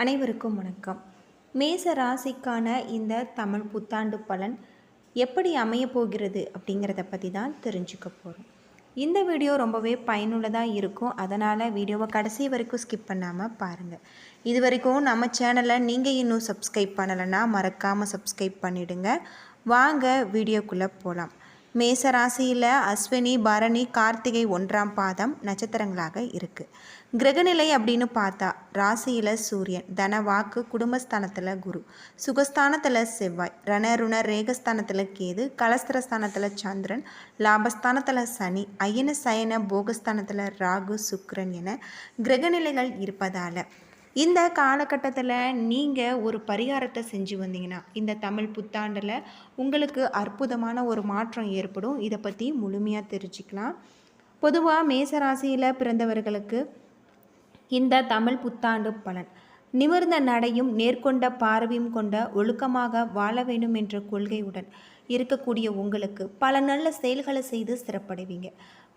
அனைவருக்கும் வணக்கம். மேச ராசிக்கான இந்த தமிழ் புத்தாண்டு பலன் எப்படி அமையப்போகிறது அப்படிங்கிறத பற்றி தான் தெரிஞ்சுக்க போகிறோம் இந்த வீடியோ ரொம்பவே பயனுள்ளதாக இருக்கும். அதனால் வீடியோவை கடைசி வரைக்கும் ஸ்கிப் பண்ணாமல் பாருங்கள் இது வரைக்கும் நம்ம சேனலை நீங்கள் இன்னும் சப்ஸ்கிரைப் பண்ணலைன்னா மறக்காமல் சப்ஸ்கிரைப் பண்ணிவிடுங்க வாங்க வீடியோக்குள்ளே போகலாம் மேச ராசியில் அஸ்வினி பரணி கார்த்திகை ஒன்றாம் பாதம் நட்சத்திரங்களாக இருக்குது கிரகநிலை அப்படின்னு பார்த்தா ராசியில் சூரியன் தன வாக்கு குடும்பஸ்தானத்தில் குரு சுகஸ்தானத்தில் செவ்வாய் ரணருண ரேகஸ்தானத்தில் கேது கலஸ்திரஸ்தானத்தில் சந்திரன் லாபஸ்தானத்தில் சனி அயன சயன போகஸ்தானத்தில் ராகு சுக்ரன் என கிரகநிலைகள் இருப்பதால் இந்த காலகட்டத்தில் நீங்கள் ஒரு பரிகாரத்தை செஞ்சு வந்தீங்கன்னா இந்த தமிழ் புத்தாண்டில் உங்களுக்கு அற்புதமான ஒரு மாற்றம் ஏற்படும். இதை பற்றி முழுமையாக தெரிஞ்சுக்கலாம். பொதுவாக மேசராசியில் பிறந்தவர்களுக்கு இந்த தமிழ் புத்தாண்டு பலன். நிமிர்ந்த நடையும் நேர்கொண்ட பார்வையும் கொண்ட ஒழுக்கமாக வாழ வேண்டும் என்ற கொள்கையுடன் இருக்கக்கூடிய உங்களுக்கு பல நல்ல செயல்களை செய்து சிறப்படைவீங்க.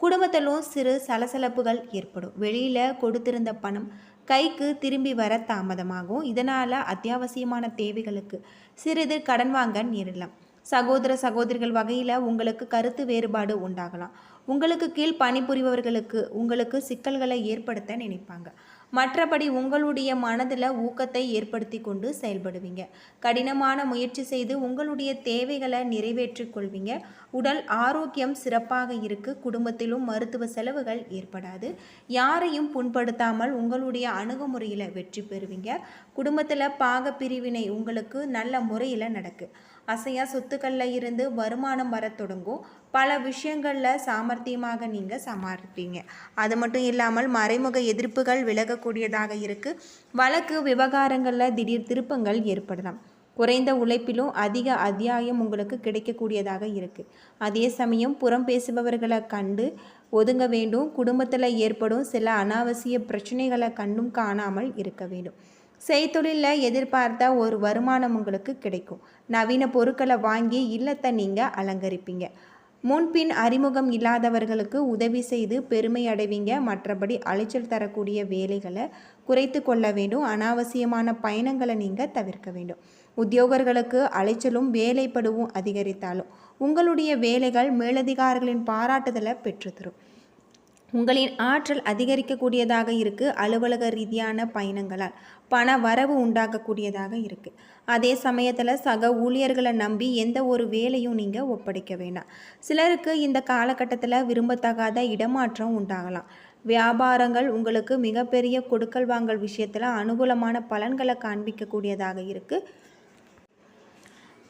குடும்பத்திலும் சிறு சலசலப்புகள் ஏற்படும். வெளியில் கொடுத்திருந்த பணம் கைக்கு திரும்பி வர தாமதமாகும். இதனால் அத்தியாவசியமான தேவைகளுக்கு சிறிது கடன் வாங்க நேரிடலாம். சகோதர சகோதரிகள் வகையில் உங்களுக்கு கருத்து வேறுபாடு உண்டாகலாம். உங்களுக்கு கீழ் பணிபுரிபவர்களுக்கு உங்களுக்கு சிக்கல்களை ஏற்படுத்த நினைப்பாங்க. மற்றபடி உங்களுடைய மனதில் ஊக்கத்தை ஏற்படுத்தி கொண்டு செயல்படுவீங்க. கடினமான முயற்சி செய்து உங்களுடைய தேவைகளை நிறைவேற்றிக் கொள்வீங்க. உடல் ஆரோக்கியம் சிறப்பாக இருக்கு. குடும்பத்திலும் மருத்துவ செலவுகள் ஏற்படாது. யாரையும் புண்படுத்தாமல் உங்களுடைய அணுகுமுறையில் வெற்றி பெறுவீங்க. குடும்பத்தில் பாக பிரிவினை உங்களுக்கு நல்ல முறையில் நடக்கு. அசையா சொத்துக்களில் இருந்து வருமானம் வர தொடங்கும். பல விஷயங்களில் சாமர்த்தியமாக நீங்கள் சமாளிப்பீங்க. அது மட்டும் இல்லாமல் மறைமுக எதிர்ப்புகள் விலகக்கூடியதாக இருக்குது வழக்கு விவகாரங்களில் திடீர் திருப்பங்கள் ஏற்படலாம். குறைந்த உழைப்பிலும் அதிக அத்தியாயம் உங்களுக்கு கிடைக்கக்கூடியதாக இருக்குது அதே சமயம் புறம் பேசுபவர்களை கண்டு ஒதுங்க வேண்டும். குடும்பத்தில் ஏற்படும் சில அனாவசிய பிரச்சனைகளை கண்டும் காணாமல் இருக்க வேண்டும். செய்தொழிலில் எதிர்பார்த்த ஒரு வருமானம் உங்களுக்கு கிடைக்கும். நவீன பொருட்களை வாங்கி இல்லத்தை நீங்கள் அலங்கரிப்பீங்க. முன்பின் அறிமுகம் இல்லாதவர்களுக்கு உதவி செய்து பெருமை அடைவீங்க. மற்றபடி அலைச்சல் தரக்கூடிய வேலைகளை குறைத்து கொள்ள வேண்டும். அனாவசியமான பயணங்களை நீங்கள் தவிர்க்க வேண்டும். உத்தியோகர்களுக்கு அலைச்சலும் வேலைப்படுவும் அதிகரித்தாலும் உங்களுடைய வேலைகள் மேலதிகாரிகளின் பாராட்டுதலை பெற்றுத்தரும் உங்களின் ஆற்றல் அதிகரிக்கக்கூடியதாக இருக்குது அலுவலக ரீதியான பயணங்களால் பண வரவு உண்டாகக்கூடியதாக இருக்குது அதே சமயத்தில் சக ஊழியர்களை நம்பி எந்த ஒரு வேலையும் நீங்கள் ஒப்படைக்க வேண்டாம். சிலருக்கு இந்த காலகட்டத்தில் விரும்பத்தகாத இடமாற்றம் உண்டாகலாம். வியாபாரங்கள் உங்களுக்கு மிகப்பெரிய கொடுக்கல் வாங்கல் விஷயத்தில் அனுகூலமான பலன்களை காண்பிக்கக்கூடியதாக இருக்குது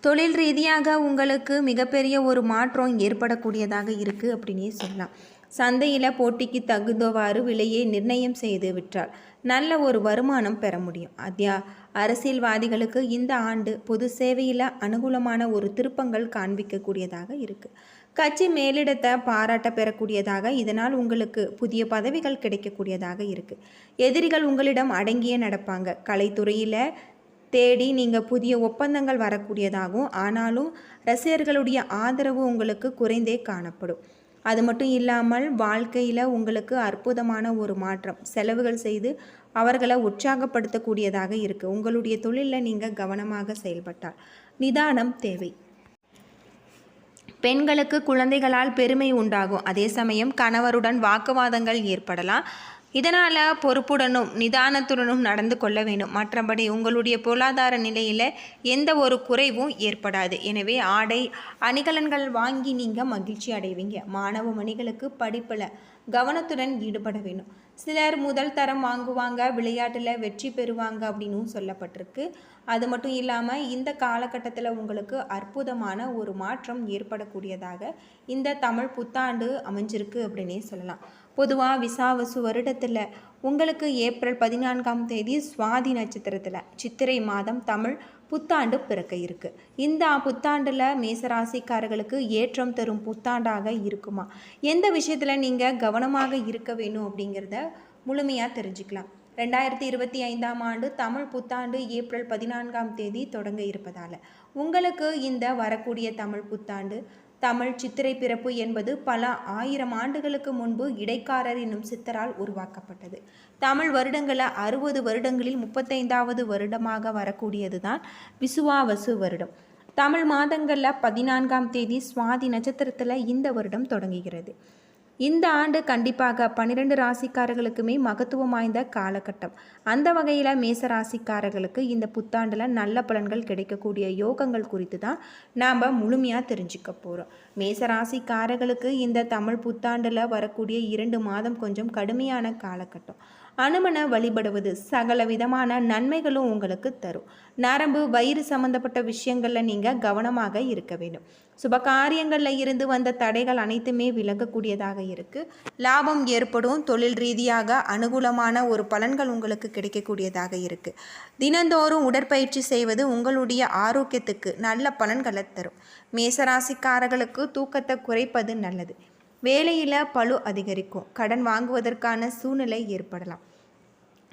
தொழில் ரீதியாக உங்களுக்கு மிகப்பெரிய ஒரு மாற்றம் ஏற்படக்கூடியதாக இருக்குது அப்படின்னே சொல்லலாம். சந்தையில் போட்டிக்கு தகுந்தவாறு விலையை நிர்ணயம் செய்து விற்றால் நல்ல ஒரு வருமானம் பெற முடியும். அத்யா அரசியல்வாதிகளுக்கு இந்த ஆண்டு பொது சேவையில் அனுகூலமான ஒரு திருப்பங்கள் காண்பிக்கக்கூடியதாக இருக்குது கட்சி மேலிடத்தை பாராட்ட பெறக்கூடியதாக இதனால் உங்களுக்கு புதிய பதவிகள் கிடைக்கக்கூடியதாக இருக்குது எதிரிகள் உங்களிடம் அடங்கியே நடப்பாங்க. கலைத்துறையில் தேடி நீங்கள் புதிய ஒப்பந்தங்கள் வரக்கூடியதாகும். ஆனாலும் ரசிகர்களுடைய ஆதரவு உங்களுக்கு குறைந்தே காணப்படும். அது மட்டும் இல்லாமல் வாழ்க்கையில் உங்களுக்கு அற்புதமான ஒரு மாற்றம் செலவுகள் செய்து அவர்களை உற்சாகப்படுத்தக்கூடியதாக இருக்குது உங்களுடைய தொழிலில் நீங்கள் கவனமாக செயல்பட்டால் நிதானம் தேவை. பெண்களுக்கு குழந்தைகளால் பெருமை உண்டாகும். அதே சமயம் கணவருடன் வாக்குவாதங்கள் ஏற்படலாம். இதனால் பொறுப்புடனும் நிதானத்துடனும் நடந்து கொள்ள வேண்டும். மற்றபடி உங்களுடைய பொருளாதார நிலையில் எந்த ஒரு குறைவும் ஏற்படாது. எனவே ஆடை அணிகலன்கள் வாங்கி நீங்கள் மகிழ்ச்சி அடைவீங்க. மாணவ மணிகளுக்கு படிப்பில் கவனத்துடன் ஈடுபட வேண்டும். சிலர் முதல் தரம் வாங்குவாங்க விளையாட்டில் வெற்றி பெறுவாங்க அப்படின்னும் சொல்லப்பட்டிருக்கு. அது மட்டும் இல்லாமல் இந்த காலகட்டத்தில் உங்களுக்கு அற்புதமான ஒரு மாற்றம் ஏற்படக்கூடியதாக இந்த தமிழ் புத்தாண்டு அமைஞ்சிருக்கு அப்படின்னே சொல்லலாம். பொதுவாக விசாவசு வருடத்தில் உங்களுக்கு ஏப்ரல் பதினான்காம் தேதி சுவாதி நட்சத்திரத்தில் சித்திரை மாதம் தமிழ் புத்தாண்டு பிறக்க இருக்குது இந்த புத்தாண்டில் மேசராசிக்காரர்களுக்கு ஏற்றம் தரும் புத்தாண்டாக இருக்குமா? எந்த விஷயத்தில் நீங்கள் கவனமாக இருக்க வேணும் அப்படிங்கிறத முழுமையாக தெரிஞ்சுக்கலாம். ரெண்டாயிரத்தி இருபத்தி ஐந்தாம் ஆண்டு தமிழ் புத்தாண்டு ஏப்ரல் பதினான்காம் தேதி தொடங்க இருப்பதால் உங்களுக்கு இந்த வரக்கூடிய தமிழ் புத்தாண்டு தமிழ் சித்திரை பிறப்பு என்பது பல ஆயிரம் ஆண்டுகளுக்கு முன்பு இடைக்காரர் என்னும் சித்தரால் உருவாக்கப்பட்டது. தமிழ் வருடங்களில் அறுபது வருடங்களில் முப்பத்தைந்தாவது வருடமாக வரக்கூடியது தான் விசுவாவசு வருடம். தமிழ் மாதங்களில் பதினான்காம் தேதி சுவாதி நட்சத்திரத்தில் இந்த வருடம் தொடங்குகிறது. இந்த ஆண்டு கண்டிப்பாக பன்னிரெண்டு ராசிக்காரர்களுக்குமே மகத்துவம் வாய்ந்த காலகட்டம். அந்த வகையில் மேச ராசிக்காரர்களுக்கு இந்த புத்தாண்டில் நல்ல பலன்கள் கிடைக்கக்கூடிய யோகங்கள் குறித்து தான் நாம் முழுமையாக தெரிஞ்சுக்க போகிறோம் மேச ராசிக்காரர்களுக்கு இந்த தமிழ் புத்தாண்டில் வரக்கூடிய இரண்டு மாதம் கொஞ்சம் கடுமையான காலகட்டம். அனுமனை வழிபடுவது சகல விதமான நன்மைகளும் உங்களுக்கு தரும். நரம்பு வயிறு சம்பந்தப்பட்ட விஷயங்களில் நீங்கள் கவனமாக இருக்க வேண்டும். சுப காரியங்களில் இருந்து வந்த தடைகள் அனைத்துமே விலகக்கூடியதாக இருக்குது லாபம் ஏற்படும். தொழில் ரீதியாக அனுகூலமான ஒரு பலன்கள் உங்களுக்கு கிடைக்கக்கூடியதாக இருக்குது தினந்தோறும் உடற்பயிற்சி செய்வது உங்களுடைய ஆரோக்கியத்துக்கு நல்ல பலன்களை தரும். மேசராசிக்காரர்களுக்கு தூக்கத்தை குறைப்பது நல்லது. வேலையில் பழு அதிகரிக்கும். கடன் வாங்குவதற்கான சூழ்நிலை ஏற்படலாம்.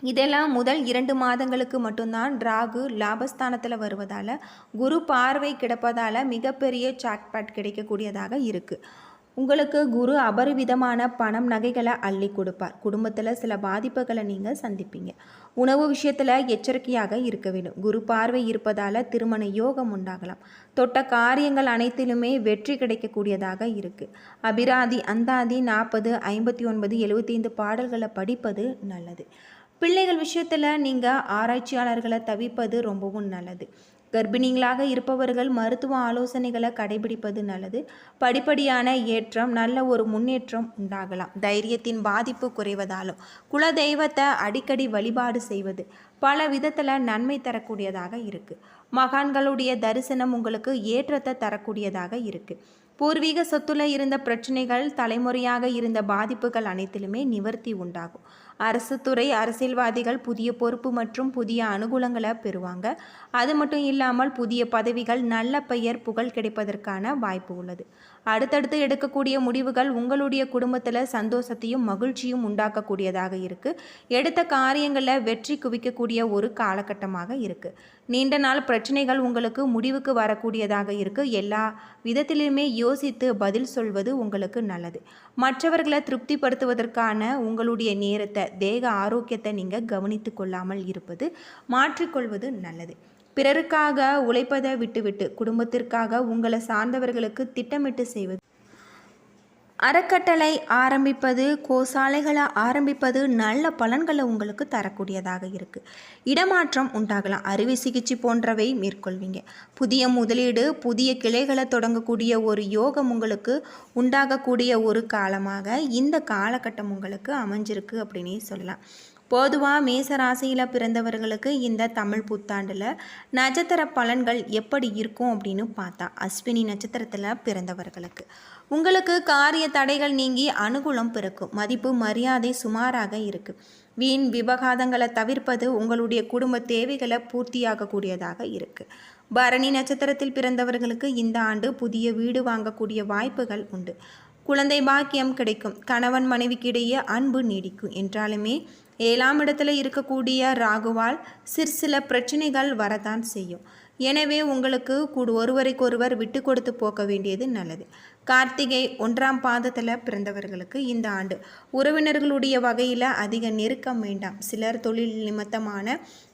இதெல்லாம் முதல் இரண்டு மாதங்களுக்கு மட்டும்தான் ராகு லாபஸ்தானத்தில் வருவதால் குரு பார்வை கிடப்பதால் மிகப்பெரிய சாக்பேட் கிடைக்கக்கூடியதாக இருக்குது உங்களுக்கு குரு அபரிவிதமான பணம் நகைகளை அள்ளி கொடுப்பார். குடும்பத்தில் சில பாதிப்புகளை நீங்கள் சந்திப்பீங்க. உணவு விஷயத்தில் எச்சரிக்கையாக இருக்க வேண்டும். குரு பார்வை இருப்பதால் திருமண யோகம் உண்டாகலாம். தொட்ட காரியங்கள் அனைத்திலுமே வெற்றி கிடைக்கக்கூடியதாக இருக்குது அபிராதி அந்தாதி நாற்பது ஐம்பத்தி ஒன்பது எழுபத்தைந்து பாடல்களை படிப்பது நல்லது. பிள்ளைகள் விஷயத்தில் நீங்கள் ஆராய்ச்சியாளர்களை தவிப்பது ரொம்பவும் நல்லது. கர்ப்பிணிகளாக இருப்பவர்கள் மருத்துவ ஆலோசனைகளை கடைபிடிப்பது நல்லது. படிப்படியான ஏற்றம் நல்ல ஒரு முன்னேற்றம் உண்டாகலாம். தைரியத்தின் பாதிப்பு குறைவதாலும் குல தெய்வத்தை அடிக்கடி வழிபாடு செய்வது பல விதத்தில் நன்மை தரக்கூடியதாக இருக்குது மகான்களுடைய தரிசனம் உங்களுக்கு ஏற்றத்தை தரக்கூடியதாக இருக்குது பூர்வீக சொத்துல இருந்த பிரச்சனைகள் தலைமுறையாக இருந்த பாதிப்புகள் அனைத்திலுமே நிவர்த்தி உண்டாகும். அரசு துறை அரசியல்வாதிகள் புதிய பொறுப்பு மற்றும் புதிய அனுகூலங்களை பெறுவாங்க. அது மட்டும் இல்லாமல் புதிய பதவிகள் நல்ல பெயர் புகழ் கிடைப்பதற்கான வாய்ப்பு உள்ளது. அடுத்தடுத்து எடுக்கக்கூடிய முடிவுகள் உங்களுடைய குடும்பத்தில் சந்தோஷத்தையும் மகிழ்ச்சியும் உண்டாக்கக்கூடியதாக இருக்குது எடுத்த காரியங்களில் வெற்றி குவிக்கக்கூடிய ஒரு காலகட்டமாக இருக்குது நீண்ட நாள் பிரச்சனைகள் உங்களுக்கு முடிவுக்கு வரக்கூடியதாக இருக்குது எல்லா விதத்திலுமே யோசித்து பதில் சொல்வது உங்களுக்கு நல்லது. மற்றவர்களை திருப்திப்படுத்துவதற்கான உங்களுடைய நேரத்தை தேக ஆரோக்கியத்தை நீங்கள் கவனித்து கொள்ளாமல் இருப்பது மாற்றிக்கொள்வது நல்லது. பிறருக்காக உழைப்பதை விட்டுவிட்டு குடும்பத்திற்காக உங்களை சார்ந்தவர்களுக்கு திட்டமிட்டு செய்வது அறக்கட்டளை ஆரம்பிப்பது கோசாலைகளை ஆரம்பிப்பது நல்ல பலன்களை உங்களுக்கு தரக்கூடியதாக இருக்குது இடமாற்றம் உண்டாகலாம். அறுவை சிகிச்சை போன்றவை மேற்கொள்வீங்க. புதிய முதலீடு புதிய கிளைகளை தொடங்கக்கூடிய ஒரு யோகம் உங்களுக்கு உண்டாகக்கூடிய ஒரு காலமாக இந்த காலகட்டம் உங்களுக்கு அமைஞ்சிருக்கு அப்படின்னே சொல்லலாம். பொதுவாக மேச ராசியில் பிறந்தவர்களுக்கு இந்த தமிழ் புத்தாண்டில் நட்சத்திர பலன்கள் எப்படி இருக்கும் அப்படின்னு பார்த்தா அஸ்வினி நட்சத்திரத்தில் பிறந்தவர்களுக்கு. உங்களுக்கு காரிய தடைகள் நீங்கி அனுகூலம் பிறக்கும். மதிப்பு மரியாதை சுமாராக இருக்குது வீண் விவகாதங்களை தவிர்ப்பது உங்களுடைய குடும்ப தேவைகளை பூர்த்தியாகக்கூடியதாக இருக்குது பரணி நட்சத்திரத்தில் பிறந்தவர்களுக்கு இந்த ஆண்டு புதிய வீடு வாங்கக்கூடிய வாய்ப்புகள் உண்டு. குழந்தை பாக்கியம் கிடைக்கும். கணவன் மனைவிக்கிடையே அன்பு நீடிக்கும். என்றாலுமே ஏழாம் இடத்துல இருக்கக்கூடிய ராகுவால் சிற்சில பிரச்சனைகள் வரத்தான் செய்யும். எனவே உங்களுக்கு கூடு ஒருவருக்கொருவர் விட்டு கொடுத்து போக்க வேண்டியது நல்லது. கார்த்திகை ஒன்றாம் பாதத்தில் பிறந்தவர்களுக்கு இந்த ஆண்டு உறவினர்களுடைய வகையில் அதிக நெருக்கம் வேண்டாம். சிலர் தொழில் நிமித்தமான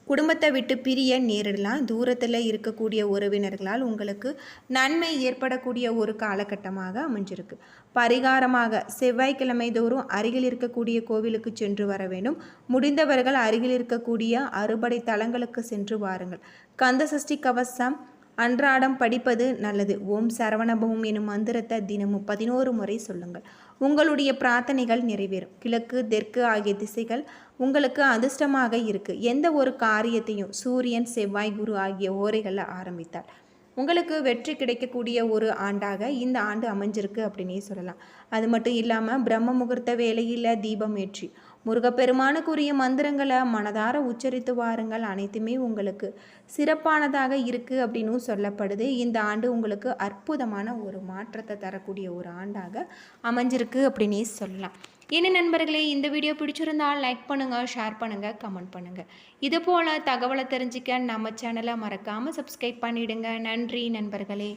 குடும்பத்தை விட்டு பிரிய நேரிடலாம். தூரத்தில் இருக்கக்கூடிய உறவினர்களால் உங்களுக்கு நன்மை ஏற்படக்கூடிய ஒரு காலகட்டமாக அமைஞ்சிருக்கு. பரிகாரமாக செவ்வாய்க்கிழமை தோறும் அருகில் இருக்கக்கூடிய கோவிலுக்கு சென்று வர வேண்டும். முடிந்தவர்கள் அருகில் இருக்கக்கூடிய அறுபடை தலங்களுக்கு சென்று வாருங்கள். கந்த சஷ்டி கவசம் அன்றாடம் படிப்பது நல்லது. ஓம் சரவணபவம் எனும் மந்திரத்தை தினமும் பதினோரு முறை சொல்லுங்கள். உங்களுடைய பிரார்த்தனைகள் நிறைவேறும். கிழக்கு தெற்கு ஆகிய திசைகள் உங்களுக்கு அதிர்ஷ்டமாக இருக்குது எந்த ஒரு காரியத்தையும் சூரியன் செவ்வாய் குரு ஆகிய ஓரைகளில் ஆரம்பித்தால் உங்களுக்கு வெற்றி கிடைக்கக்கூடிய ஒரு ஆண்டாக இந்த ஆண்டு அமைஞ்சிருக்கு அப்படின்னே சொல்லலாம். அது மட்டும் இல்லாமல் பிரம்ம முகூர்த்த வேலையில் தீபம் ஏற்றி முருகப்பெருமானுக்குரிய மந்திரங்களை மனதார உச்சரித்து வாருங்கள். அனைத்துமே உங்களுக்கு சிறப்பானதாக இருக்குது அப்படின்னு சொல்லப்படுது. இந்த ஆண்டு உங்களுக்கு அற்புதமான ஒரு மாற்றத்தை தரக்கூடிய ஒரு ஆண்டாக அமைஞ்சிருக்கு அப்படின்னே சொல்லலாம். என்ன நண்பர்களே இந்த வீடியோ பிடிச்சிருந்தால் லைக் பண்ணுங்கள் ஷேர் பண்ணுங்கள் கமெண்ட் பண்ணுங்கள் இது போல் தகவலை தெரிஞ்சுக்க நம்ம சேனலை மறக்காமல் சப்ஸ்கிரைப் பண்ணிவிடுங்க நன்றி நண்பர்களே.